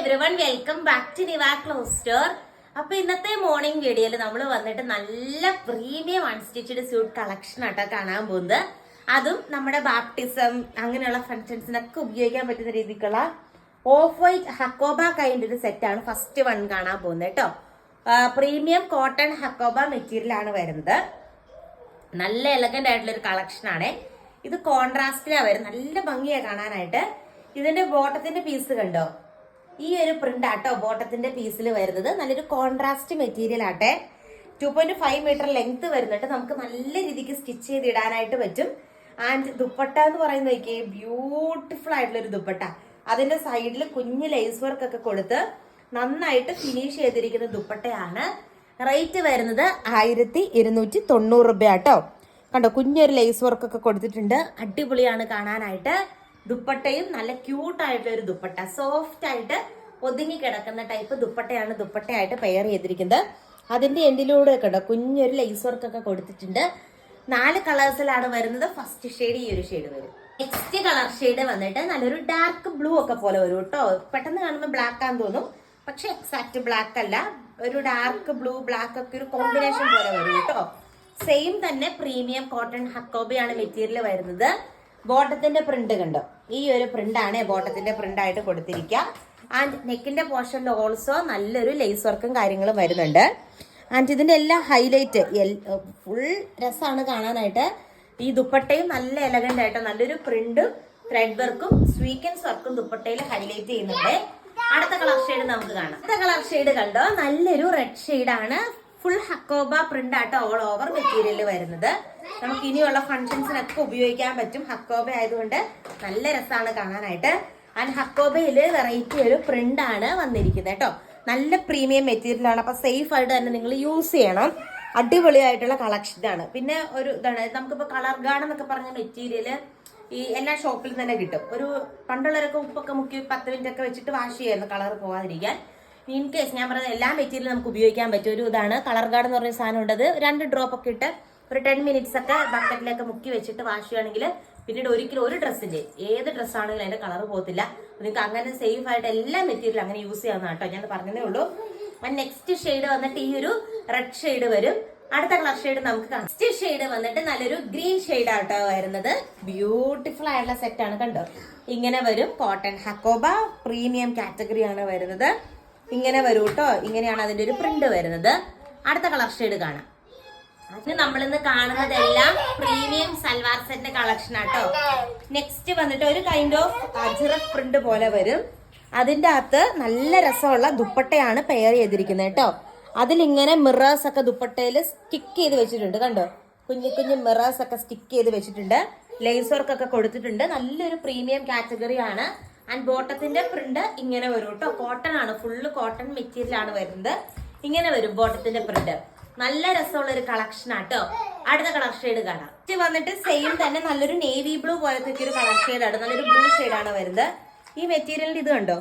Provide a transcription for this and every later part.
Everyone welcome back to Niva clothes store അപ്പൊ ഇന്നത്തെ morning വീഡിയോയിൽ നമ്മൾ വന്നിട്ട് നല്ല പ്രീമിയം അൺസ്റ്റിച്ചഡ് സ്യൂട്ട് കളക്ഷൻ ആട്ടോ കാണാൻ പോകുന്നത്. അതും നമ്മുടെ ബാപ്റ്റിസം അങ്ങനെയുള്ള ഫങ്ഷൻസിനൊക്കെ ഉപയോഗിക്കാൻ പറ്റുന്ന രീതിക്കുള്ള ഓഫ് വൈറ്റ് ഹക്കോബ കൈൻഡ് ഒരു സെറ്റാണ് ഫസ്റ്റ് വൺ കാണാൻ പോകുന്നത് കേട്ടോ. പ്രീമിയം കോട്ടൺ ഹക്കോബ മെറ്റീരിയൽ ആണ് വരുന്നത്. നല്ല എലഗന്റ് ആയിട്ടുള്ള ഒരു കളക്ഷൻ ആണ്. ഇത് കോൺട്രാസ്റ്റിലാണ് വരും നല്ല ഭംഗിയാണ് കാണാനായിട്ട്. ഇതിന്റെ ബോട്ടത്തിന്റെ പീസ് കണ്ടോ? ഈ ഒരു പ്രിന്റ് ആട്ടോ ബോട്ടത്തിന്റെ പീസിൽ വരുന്നത്. നല്ലൊരു കോൺട്രാസ്റ്റ് മെറ്റീരിയൽ ആട്ടെ. Two point five metre length വരുന്നുണ്ട് നമുക്ക് നല്ല രീതിക്ക് സ്റ്റിച്ച് ചെയ്ത് ഇടാനായിട്ട് പറ്റും. ആൻഡ് ദുപ്പട്ട എന്ന് പറയുന്ന നോക്കിയേ ബ്യൂട്ടിഫുൾ ആയിട്ടുള്ള ഒരു ദുപ്പട്ട. അതിന്റെ സൈഡിൽ കുഞ്ഞു ലേസ് വർക്ക് ഒക്കെ കൊടുത്ത് നന്നായിട്ട് ഫിനിഷ് ചെയ്തിരിക്കുന്ന ദുപ്പട്ടയാണ്. റേറ്റ് വരുന്നത് ആയിരത്തി ഇരുന്നൂറ്റി തൊണ്ണൂറ് രൂപ കേട്ടോ കണ്ടോ കുഞ്ഞൊരു ലേസ് വർക്ക് ഒക്കെ കൊടുത്തിട്ടുണ്ട്. അടിപൊളിയാണ് കാണാനായിട്ട്. ദുപ്പട്ടയും നല്ല ക്യൂട്ടായിട്ടുള്ള ഒരു ദുപ്പട്ട. സോഫ്റ്റ് ആയിട്ട് ഒതുങ്ങി കിടക്കുന്ന ടൈപ്പ് ദുപ്പട്ടയാണ് ദുപ്പട്ടയായിട്ട് പെയർ ചെയ്തിരിക്കുന്നത്. അതിന്റെ എൻഡിലൂടെ കണ്ടോ കുഞ്ഞൊരു ലൈസ് വർക്ക് ഒക്കെ കൊടുത്തിട്ടുണ്ട്. നാല് കളേഴ്സിലാണ് വരുന്നത്. ഫസ്റ്റ് ഷെയ്ഡ് ഈ ഒരു ഷെയ്ഡ് വരും. നെക്സ്റ്റ് കളർ ഷെയ്ഡ് വന്നിട്ട് നല്ലൊരു ഡാർക്ക് ബ്ലൂ ഒക്കെ പോലെ വരും കേട്ടോ. പെട്ടെന്ന് കാണുമ്പോൾ ബ്ലാക്ക് ആണെന്ന് തോന്നും. പക്ഷെ എക്സാക്ട് ബ്ലാക്ക് അല്ല. ഒരു ഡാർക്ക് ബ്ലൂ ബ്ലാക്ക് ഒക്കെ ഒരു കോമ്പിനേഷൻ പോലെ വരും കേട്ടോ. സെയിം തന്നെ പ്രീമിയം കോട്ടൺ ഹക്കോബിയാണ് മെറ്റീരിയൽ വരുന്നത്. ബോട്ടത്തിന്റെ പ്രിന്റ് കണ്ടോ? ഈ ഒരു പ്രിന്റ് ആണ് ബോട്ടത്തിന്റെ പ്രിന്റ് ആയിട്ട് കൊടുത്തിരിക്കുക. ആൻഡ് നെക്കിന്റെ പോർഷനിൽ ഓൾസോ നല്ലൊരു ലേസ് വർക്കും കാര്യങ്ങളും വരുന്നുണ്ട്. ആൻഡ് ഇതിന്റെ എല്ലാ ഹൈലൈറ്റ് ഫുൾ രസമാണ് കാണാനായിട്ട്. ഈ ദുപ്പട്ടയും നല്ല എലഗന്റ് ആയിട്ട് നല്ലൊരു പ്രിന്റും ത്രെഡ് വർക്കും സ്വീക്കൻസ് വർക്കും ദുപ്പട്ടയിൽ ഹൈലൈറ്റ് ചെയ്യുന്നുണ്ട്. അടുത്ത കളർ ഷെയ്ഡ് നമുക്ക് കാണാം. അടുത്ത കളർ ഷെയ്ഡ് കണ്ടോ? നല്ലൊരു റെഡ് ഷെയ്ഡാണ് ഫുൾ ഹക്കോബ പ്രിന്റ് ആയിട്ട് ഓൾ ഓവർ മെറ്റീരിയൽ വരുന്നത്. നമുക്ക് ഇനിയുള്ള ഫങ്ഷൻസിനൊക്കെ ഉപയോഗിക്കാൻ പറ്റും. ഹക്കോബ ആയതുകൊണ്ട് നല്ല രസമാണ് കാണാനായിട്ട്. ആൻഡ് ഹക്കോബയിൽ വെറൈറ്റി ഒരു പ്രിന്റ് ആണ് വന്നിരിക്കുന്നത് കേട്ടോ നല്ല പ്രീമിയം മെറ്റീരിയൽ ആണ്. അപ്പൊ സേഫ് ആയിട്ട് തന്നെ നിങ്ങൾ യൂസ് ചെയ്യണം. അടിപൊളിയായിട്ടുള്ള കളക്ഷൻ ആണ് പിന്നെ ഒരു ഇതാണ്. നമുക്കിപ്പോ കളർ ഗാർഡ് എന്നൊക്കെ പറഞ്ഞ മെറ്റീരിയൽ ഈ എല്ലാ ഷോപ്പിലും തന്നെ കിട്ടും. ഒരു പണ്ടുള്ളവരൊക്കെ ഉപ്പൊക്കെ മുക്കി പത്ത് മിനിറ്റ് ഒക്കെ വെച്ചിട്ട് വാഷ് ചെയ്യായിരുന്നു കളർ പോകാതിരിക്കാൻ ഇൻ കേസ് ഞാൻ പറഞ്ഞ എല്ലാ മെറ്റീരിയലും നമുക്ക് ഉപയോഗിക്കാൻ പറ്റും ഒരു ഇതാണ്. കളർ ഗാർഡ് എന്ന് പറഞ്ഞ സാധനം ഉണ്ടത്. രണ്ട് ഡ്രോപ്പ് ഒക്കെ ഇട്ട് ഒരു ടെൻ മിനിറ്റ്സ് ഒക്കെ ബക്കറ്റിലൊക്കെ മുക്കി വെച്ചിട്ട് വാഷ് ചെയ്യുകയാണെങ്കിൽ പിന്നീട് ഒരിക്കലും ഒരു ഡ്രസ്സിന്റെ ഏത് ഡ്രസ് ആണെങ്കിലും അതിന്റെ കളർ പോകത്തില്ല. നിങ്ങൾക്ക് അങ്ങനെ സേഫ് ആയിട്ട് എല്ലാ മെറ്റീരിയലും അങ്ങനെ യൂസ് ചെയ്യാവുന്ന കേട്ടോ. ഞാൻ പറഞ്ഞതേ ഉള്ളൂ. നെക്സ്റ്റ് ഷെയ്ഡ് വന്നിട്ട് ഈ ഒരു റെഡ് ഷെയ്ഡ് വരും. അടുത്ത കളർ ഷെയ്ഡ് നമുക്ക് കാണാം. നെക്സ്റ്റ് ഷെയ്ഡ് വന്നിട്ട് നല്ലൊരു ഗ്രീൻ ഷെയ്ഡ് ആട്ടോ വരുന്നത്. ബ്യൂട്ടിഫുൾ ആയിട്ടുള്ള സെറ്റ് ആണ് കണ്ടോ? ഇങ്ങനെ വരും. കോട്ടൺ ഹക്കോബ പ്രീമിയം കാറ്റഗറി ആണ് വരുന്നത്. ഇങ്ങനെ വരും കേട്ടോ ഇങ്ങനെയാണ് അതിന്റെ ഒരു പ്രിന്റ് വരുന്നത്. അടുത്ത കളർ ഷെയ്ഡ് കാണാം. അതിന് നമ്മളിന്ന് കാണുന്നതെല്ലാം പ്രീമിയം സൽവാർ സെറ്റിന്റെ കളക്ഷൻ ആട്ടോ. നെക്സ്റ്റ് വന്നിട്ട് ഒരു കൈൻഡ് ഓഫ് അജ്രക് പ്രിന്റ് പോലെ വരും. അതിന്റെ അകത്ത് നല്ല രസമുള്ള ദുപ്പട്ടയാണ് പെയർ ചെയ്തിരിക്കുന്നത് കേട്ടോ. അതിലിങ്ങനെ മിറേഴ്സ് ഒക്കെ ദുപ്പട്ടയിൽ സ്റ്റിക്ക് ചെയ്ത് വെച്ചിട്ടുണ്ട് കണ്ടോ? കുഞ്ഞു കുഞ്ഞു മിറേഴ്സ് ഒക്കെ സ്റ്റിക്ക് ചെയ്ത് വെച്ചിട്ടുണ്ട്. ലേസ് വർക്ക് ഒക്കെ കൊടുത്തിട്ടുണ്ട്. നല്ലൊരു പ്രീമിയം കാറ്റഗറി ആണ്. ആൻഡ് ബോട്ടത്തിന്റെ പ്രിന്റ് ഇങ്ങനെ വരും കേട്ടോ. കോട്ടൺ ആണ്. ഫുള്ള് കോട്ടൺ മെറ്റീരിയൽ ആണ് വരുന്നത്. ഇങ്ങനെ വരും ബോട്ടത്തിന്റെ പ്രിന്റ് നല്ല രസമുള്ള ഒരു കളക്ഷൻ ആട്ടോ. അടുത്ത കളർ ഷെയ്ഡ് കാണാം. ഇത് വന്നിട്ട് സെയിം തന്നെ നല്ലൊരു നേവി ബ്ലൂ പോലത്തെ ഒരു കളർ ഷെയ്ഡാണ് നല്ലൊരു ബ്ലൂ ആണ് വരുന്നത്. ഈ മെറ്റീരിയലിന്റെ ഇത് കണ്ടോ?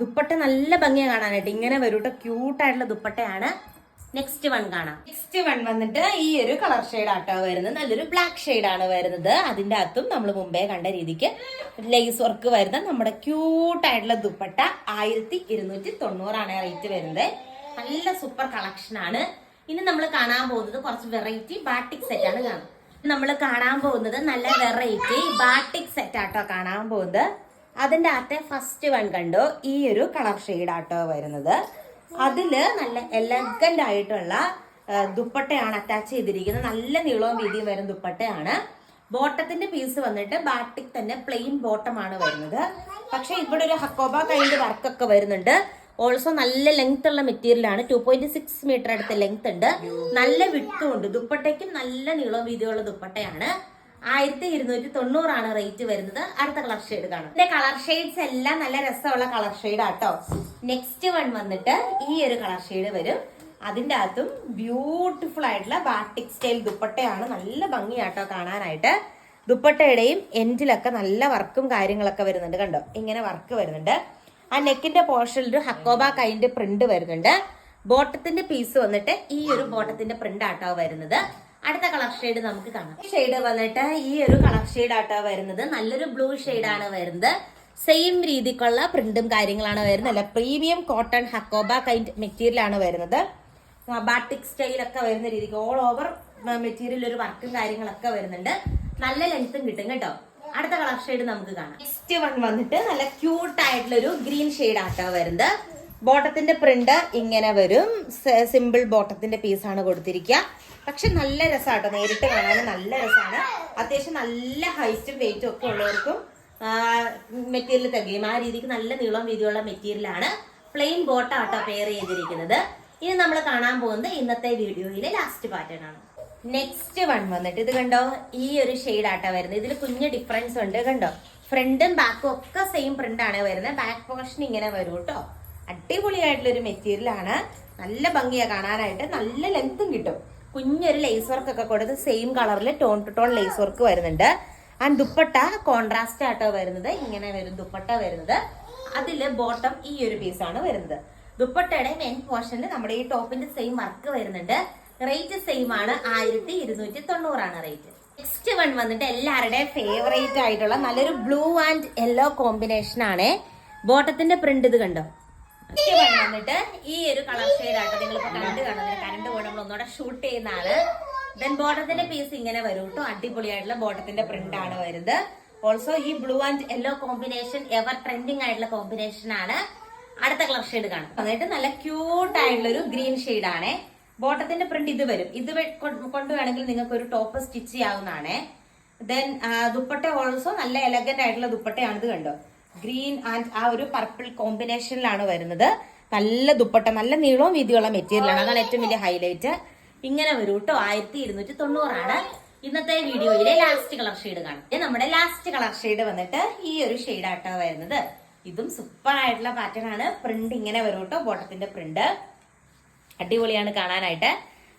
ദുപ്പട്ട നല്ല ഭംഗിയാണ് കാണാനായിട്ട്. ഇങ്ങനെ വരും കേട്ടോ ക്യൂട്ടായിട്ടുള്ള ദുപ്പട്ടയാണ്. നെക്സ്റ്റ് വൺ കാണാം. നെക്സ്റ്റ് വൺ വന്നിട്ട് ഈ ഒരു കളർ ഷെയ്ഡ് ആട്ടോ വരുന്നത്. നല്ലൊരു ബ്ലാക്ക് ഷെയ്ഡ് ആണ് വരുന്നത്. അതിന്റെ അകത്തും നമ്മൾ മുമ്പേ കണ്ട രീതിക്ക് ലേസ് വർക്ക് വരുന്ന നമ്മുടെ ക്യൂട്ടായിട്ടുള്ള ദുപ്പട്ട ആയിരത്തി ഇരുന്നൂറ്റി തൊണ്ണൂറാണ് റേറ്റ് വരുന്നത്. നല്ല സൂപ്പർ കളക്ഷൻ ആണ്. ഇനി നമ്മൾ കാണാൻ പോകുന്നത് കുറച്ച് വെറൈറ്റി ബാട്ടിക് സെറ്റ് ആണ് കാണാം. നമ്മൾ കാണാൻ പോകുന്നത് നല്ല വെറൈറ്റി ബാട്ടിക് സെറ്റ് ആട്ടോ കാണാൻ പോകുന്നത്. അതിന്റെ അകത്തെ ഫസ്റ്റ് വൺ കണ്ടോ? ഈ ഒരു കളർ ഷെയ്ഡ് ആട്ടോ വരുന്നത്. അതിൽ നല്ല എലഗന്റ് ആയിട്ടുള്ള ദുപ്പട്ടയാണ് അറ്റാച്ച് ചെയ്തിരിക്കുന്നത്. നല്ല നീളവും വീതിയും വരും ദുപ്പട്ടയാണ്. ബോട്ടത്തിന്റെ പീസ് വന്നിട്ട് ബാട്ടിക് തന്നെ പ്ലെയിൻ ബോട്ടം ആണ് വരുന്നത്. പക്ഷെ ഇവിടെ ഒരു ഹക്കോബ കൈൻഡ് വർക്കൊക്കെ വരുന്നുണ്ട്. ഓൾസോ നല്ല ലെങ്ത് ഉള്ള മെറ്റീരിയലാണ് ടു പോയിന്റ് സിക്സ് മീറ്റർ അടുത്ത ലെങ്ത് ഉണ്ട്. നല്ല വിട്ടും ഉണ്ട് ദുപ്പട്ടയ്ക്കും നല്ല നീളവും വീതിയുള്ള ദുപ്പട്ടയാണ്. ആയിരത്തി ഇരുന്നൂറ്റി തൊണ്ണൂറാണ് റേറ്റ് വരുന്നത്. അടുത്ത കളർ ഷെയ്ഡ് കാണാം. ഇതിന്റെ കളർ ഷെയ്ഡ്സ് എല്ലാം നല്ല രസമുള്ള കളർ ഷെയ്ഡ് ആട്ടോ. നെക്സ്റ്റ് വൺ വന്നിട്ട് ഈ ഒരു കളർ ഷെയ്ഡ് വരും. അതിന്റെ അകത്തും ബ്യൂട്ടിഫുൾ ആയിട്ടുള്ള ബാട്ടിക് സ്റ്റൈൽ ദുപ്പട്ടയാണ്. നല്ല ഭംഗിയാട്ടോ കാണാനായിട്ട്. ദുപ്പട്ടയുടെയും എൻഡിലൊക്കെ നല്ല വർക്കും കാര്യങ്ങളൊക്കെ വരുന്നുണ്ട്. കണ്ടോ? ഇങ്ങനെ വർക്ക് വരുന്നുണ്ട്. ആ നെക്കിന്റെ പോർഷനിൽ ഒരു ഹക്കോബ കൈൻഡ് പ്രിന്റ് വരുന്നുണ്ട്. ബോട്ടത്തിന്റെ പീസ് വന്നിട്ട് ഈ ഒരു ബോട്ടത്തിന്റെ പ്രിന്റ് ആട്ടോ വരുന്നത്. അടുത്ത കളർ ഷെയ്ഡ് നമുക്ക് കാണാം. ഈ ഷെയ്ഡ് വന്നിട്ട് ഈ ഒരു കളർ ഷെയ്ഡ് ആട്ടോ വരുന്നത്. നല്ലൊരു ബ്ലൂ ആണ് വരുന്നത്. സെയിം രീതിക്കുള്ള പ്രിന്റും കാര്യങ്ങളാണ് വരുന്നത്. അല്ല premium cotton Hakoba kind material ആണ് വരുന്നത്. ബാട്ടിക് സ്റ്റൈലൊക്കെ വരുന്ന രീതിക്ക് ഓൾ ഓവർ മെറ്റീരിയൽ ഒരു വർക്കും കാര്യങ്ങളൊക്കെ വരുന്നുണ്ട്. നല്ല ലെങ്ത്തും കിട്ടും കേട്ടോ. അടുത്ത കളർ ഷെയ്ഡ് നമുക്ക് കാണാം. നെക്സ്റ്റ് വൺ വന്നിട്ട് നല്ല ക്യൂട്ട് ആയിട്ടുള്ള ഒരു ഗ്രീൻ ഷെയ്ഡ് ആട്ടോ വരുന്നത്. ബോട്ടത്തിന്റെ പ്രിന്റ് ഇങ്ങനെ വരും. സിമ്പിൾ ബോട്ടത്തിന്റെ പീസ് ആണ് കൊടുത്തിരിക്കുക. പക്ഷെ നല്ല രസമാട്ടോ നേരിട്ട് കാണാൻ നല്ല രസമാണ് അത്യാവശ്യം നല്ല ഹൈറ്റും വെയിറ്റും ഒക്കെ ഉള്ളവർക്കും മെറ്റീരിയൽ തികയും. ആ രീതിക്ക് നല്ല നീളം വീതിയുള്ള മെറ്റീരിയലാണ് പ്ലെയിൻ ബോട്ടാട്ടോ പെയർ ചെയ്തിരിക്കുന്നത്. ഇനി നമ്മൾ കാണാൻ പോകുന്നത് ഇന്നത്തെ വീഡിയോയിലെ ലാസ്റ്റ് പാറ്റേൺ ആണ്. നെക്സ്റ്റ് വൺ വന്നിട്ട് ഇത് കണ്ടോ? ഈ ഒരു ഷെയ്ഡ് ആട്ടാ വരുന്നത്. ഇതിൽ കുഞ്ഞ് ഡിഫറൻസ് ഉണ്ട്. കണ്ടോ? ഫ്രണ്ടും ബാക്കും ഒക്കെ സെയിം പ്രിന്റ് ആണ് വരുന്നത്. ബാക്ക് പോർഷൻ ഇങ്ങനെ വരും കേട്ടോ. അടിപൊളിയായിട്ടുള്ള ഒരു മെറ്റീരിയൽ ആണ്. നല്ല ഭംഗിയാ കാണാനായിട്ട്. നല്ല ലെങ്ത്തും കിട്ടും. കുഞ്ഞൊരു ലേസ് വർക്ക് ഒക്കെ കൊടുത്ത് സെയിം കളറിൽ tone to tone lace work വരുന്നുണ്ട്. ആൻഡ് ദുപ്പട്ട കോൺട്രാസ്റ്റ് ആട്ടോ വരുന്നത്. ഇങ്ങനെ വരും ദുപ്പട്ട വരുന്നത്. അതിൽ ബോട്ടം ഈ ഒരു പീസാണ് വരുന്നത്. ദുപ്പട്ടയുടെ മെയിൻ പോർഷനിൽ നമ്മുടെ ഈ ടോപ്പിന്റെ സെയിം വർക്ക് വരുന്നുണ്ട്. റേറ്റ് സെയിം ആണ് ആയിരത്തി ഇരുന്നൂറ്റി തൊണ്ണൂറാണ് റേറ്റ് നെക്സ്റ്റ് വൺ വന്നിട്ട് എല്ലാവരുടെയും ഫേവറേറ്റ് ആയിട്ടുള്ള നല്ലൊരു ബ്ലൂ ആൻഡ് യെല്ലോ കോമ്പിനേഷൻ ആണ്. ബോട്ടത്തിന്റെ പ്രിന്റ് ഇത് കണ്ടോ? നെക്സ്റ്റ് വൺ വന്നിട്ട് ഈ ഒരു കളർ ഷെയ്ഡ് ആട്ടോ നിങ്ങളിപ്പോ കണ്ട് കാണുന്നത്. കറണ്ട് പോയി നമ്മൾ ഒന്നുകൂടെ ഷൂട്ട് ചെയ്യുന്നതാണ്. ദെൻ ബോട്ടത്തിന്റെ പീസ് ഇങ്ങനെ വരും കേട്ടോ. അടിപൊളിയായിട്ടുള്ള ബോട്ടത്തിന്റെ പ്രിന്റ് ആണ് വരുന്നത്. ഓൾസോ ഈ blue and yellow combination ever trending ആയിട്ടുള്ള കോമ്പിനേഷൻ ആണ്. അടുത്ത കളർ ഷെയ്ഡ് കാണാം. അതായിട്ട് നല്ല ക്യൂട്ട് ആയിട്ടുള്ള ഒരു ഗ്രീൻ ഷെയ്ഡ് ആണ്. ബോട്ടത്തിന്റെ പ്രിന്റ് ഇത് വരും. ഇത് കൊണ്ട് വേണമെങ്കിൽ നിങ്ങൾക്ക് ഒരു ടോപ്പ് സ്റ്റിച്ച് ചെയ്യാവുന്നതാണ്. ദെൻ ദുപ്പട്ട ഓൾസോ നല്ല എലഗന്റ് ആയിട്ടുള്ള ദുപ്പട്ടയാണ് ഇത് കണ്ടോ? ഗ്രീൻ ആൻഡ് ആ ഒരു പർപ്പിൾ കോമ്പിനേഷനിലാണ് വരുന്നത്. നല്ല ദുപ്പട്ട നല്ല നീളവും വീതിയുള്ള മെറ്റീരിയലാണ് അതാണ് ഏറ്റവും വലിയ ഹൈലൈറ്റ് ഇങ്ങനെ വരും കേട്ടോ ആയിരത്തി ഇരുന്നൂറ്റി തൊണ്ണൂറാണ് ഇന്നത്തെ വീഡിയോയിലെ ലാസ്റ്റ് കളർ ഷെയ്ഡ് കാണാം. നമ്മുടെ ലാസ്റ്റ് കളർ ഷെയ്ഡ് വന്നിട്ട് ഈ ഒരു ഷെയ്ഡ് ആട്ടോ വരുന്നത്. ഇതും സൂപ്പർ ആയിട്ടുള്ള പാറ്റേൺ ആണ്. പ്രിന്റ് ഇങ്ങനെ വരും കേട്ടോ ബോട്ടത്തിന്റെ പ്രിന്റ് അടിപൊളിയാണ് കാണാനായിട്ട്.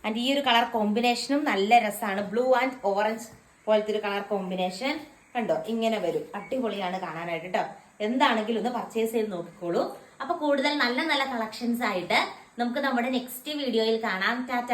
ആൻഡ് ഈ ഒരു കളർ കോമ്പിനേഷനും നല്ല രസമാണ് ബ്ലൂ ആൻഡ് ഓറഞ്ച് പോലത്തെ ഒരു കളർ കോമ്പിനേഷൻ കണ്ടോ? ഇങ്ങനെ വരും. അടിപൊളിയാണ് കാണാനായിട്ട് കേട്ടോ എന്താണെങ്കിലും ഒന്ന് പർച്ചേസ് ചെയ്ത് നോക്കിക്കോളൂ. അപ്പൊ കൂടുതൽ നല്ല നല്ല കളക്ഷൻസ് ആയിട്ട് നമുക്ക് നമ്മുടെ നെക്സ്റ്റ് വീഡിയോയിൽ കാണാം. ടാറ്റ.